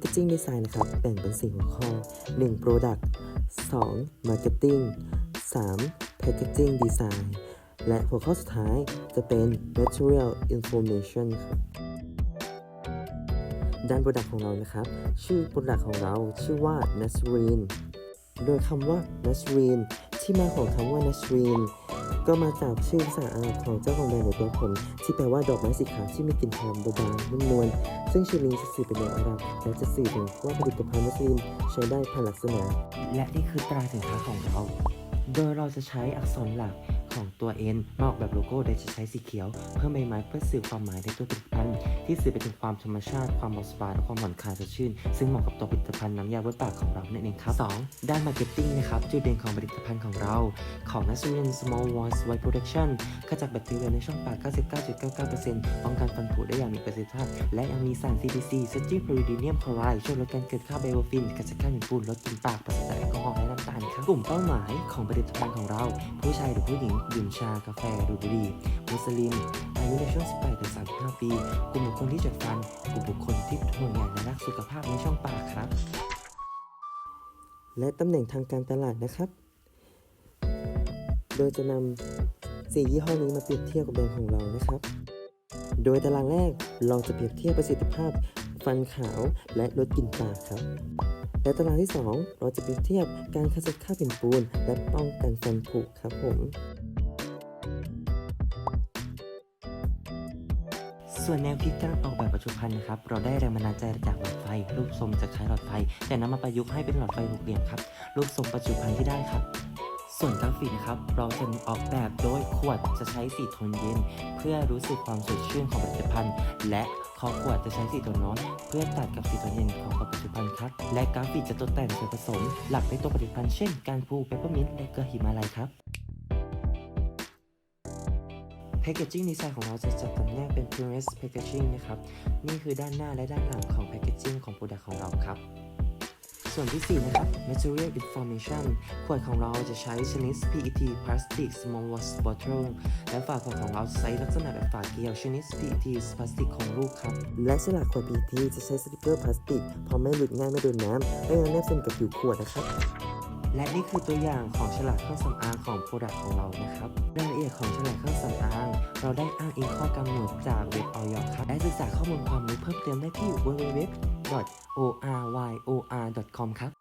Packaging Design นะครับแบ่งเป็น 4 หัวข้อ 1. Product 2. Marketing 3. Packaging Design และหัวข้อสุดท้ายจะเป็น Material Information ครับด้าน Product ของเรานะครับ ชื่อ Product ของเราชื่อว่า Nasreen โดยคำว่า Nasreen ที่มาของคำว่า Nasreen ก็มาจากชื่อภาษาอาหรับของเจ้าของแบรนด์ในตัวผม ที่แปลว่าดอกไม้สีขาวที่มีกลิ่นหอมเบาๆนุ่มนวลซึ่งชื่อลิงจะสื่อเป็นแนวอาหรับและจะสื่อถึงว่าผลิตภัณฑ์นัสรีนใช้ได้ผ่านลักษณะ และนี่คือตราสินค้าของเรา โดยเราจะใช้อักษรหลัก ของตัว N มาออกแบบโลโก้โดยจะใช้สีเขียว เพื่อใบไม้เพื่อสื่อความหมายในตัวผลิตภัณฑ์ที่สื่อไปถึงความธรรมชาติความเบาสบายและความผ่อนคลายสดชื่น ซึ่งเหมาะกับตัวผลิตภัณฑ์น้ำยาบ้วนปากของเรานั่นเองครับ 2. ด้านมาร์เก็ตติ้งนะครับจุดเด่นของผลิตภัณฑ์ของเรา ของ n a s u r i n Small Voice White Protection ขจัดแบคทีเรียในช่องปาก 99.99%ป้องกันฟันผุได้อย่างมีประสิทธิภาพ และยังมีสาร CPC c e t i p r i d i n i u m Chloride ช่วยลดการเกิดค่าไบโอฟินกระจัดค่าหินปูนลดกลิ่นปากปราศจากแอลกอฮอล์และน้ำตาลครับกลุ่มเป้าหมายของผลิตภัณฑ์ของเรา ผู้ชายหรือผู้หญิงดื่มชากาแฟดูดบุหรี่มุสลิม อายุในช่วง 18ถึง35 ปี กลุ่มบุคคลที่จัดฟัน กลุ่มบุคคลที่ห่วงใยและรักสุขภาพในช่องปากครับ และตำแหน่งทางการตลาดนะครับ โดยจะนำสี่ยี่ห้อนี้มาเปรียบเทียบกับแบรนด์ของเรานะครับ โดยตารางแรกเราจะเปรียบเทียบประสิทธิภาพฟันขาวและลดกลิ่นปากครับและตารางที่ 2 เราจะเปรียบเทียบการขจัดค่าบเป็นปูน และป้องกันฟันผุครับผม ส่วนแนวคิดการออกแบบปัจจุบันนะครับ เราได้แรงบันดาลใจจากหลอดไฟ รูปทรงจากคล้ายหลอดไฟ แต่นำมาประยุกต์ให้เป็นหลอดไฟหกเหลี่ยมครับ รูปทรงปัจจุบันที่ได้ครับ ส่วนกราฟิกนะครับ เราจะออกแบบโดยขวดจะใช้สีโทนเย็น เพื่อรู้สึกความสดชื่นของผลิตภัณฑ์ และคอขวดจะใช้สีโทนร้อน เพื่อตัดกับสีโทนเย็นของปัจจุบันครับ และกราฟิกจะตกแต่งส่วนผสม หลักในตัวผลิตภัณฑ์เช่น การพูเปปเปอร์มินต์และเกลือหิมาลัยครับ แพคเกจจิ้งดีไซน์ของเราจะจัดจำแนกเป็น Purist Packaging นะครับ นี่คือด้านหน้าและด้านหลังของแพคเกจจิ้งของโปรดักต์ของเราครับ ส่วนที่ 4 นะครับ Material Information ขวดของเราจะใช้ชนิด PET Plastic Small Water Bottle และฝาขวดของเราจะใช้ลักษณะแบบฝาเกลียวชนิด PET พลาสติกของลูกครับ และฉลากขวด PET จะใช้สติกเกอร์พลาสติกเพราะไม่หลุดง่ายไม่โดนน้ำไม่งั้นแนบสนิทกับผิวขวดนะครับ และนี่คือตัวอย่างของฉลากเครื่องสำอางของโปรดักต์ของเรานะครับรายละเอียดของฉลากเครื่องสำอาง เราได้อ้างอิงข้อกำหนดจากเว็บออยครับและศึกษาข้อมูลความรู้เพิ่มเติมได้ที่ www.oryor.com ครับ